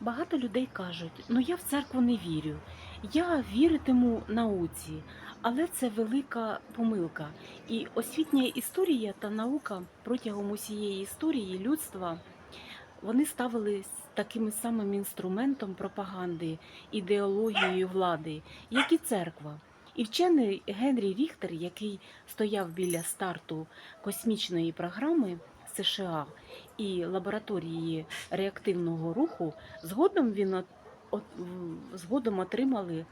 Багато людей кажуть, ну я в церкву не вірю, я віритиму науці, але це велика помилка. І освітня історія та наука протягом усієї історії людства вони ставили таким самим інструментом пропаганди, ідеологією влади, як і церква. І вчений Генрі Ріхтер, який стояв біля старту космічної програми США і лабораторії реактивного руху, згодом він згодом отримали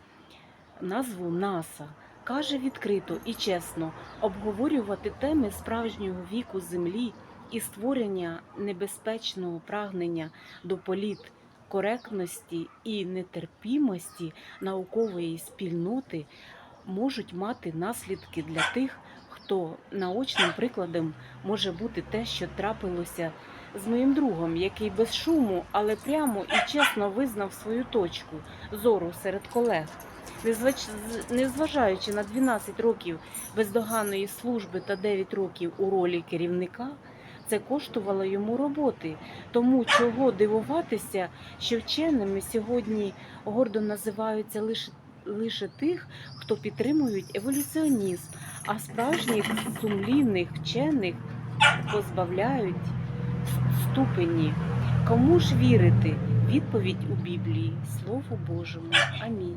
назву НАСА. Каже відкрито і чесно обговорювати теми справжнього віку Землі і створення небезпечного прагнення до політ коректності і нетерпімості наукової спільноти можуть мати наслідки для тих, хто наочним прикладом може бути те, що трапилося з моїм другом, який без шуму, але прямо і чесно визнав свою точку зору серед колег. Незважаючи на 12 років бездоганної служби та 9 років у ролі керівника, це коштувало йому роботи. Тому чого дивуватися, що вченими сьогодні гордо називаються лише, лише тих, хто підтримують еволюціонізм, а справжніх сумлінних вчених позбавляють ступені. Кому ж вірити? Відповідь у Біблії, Слову Божому. Амінь.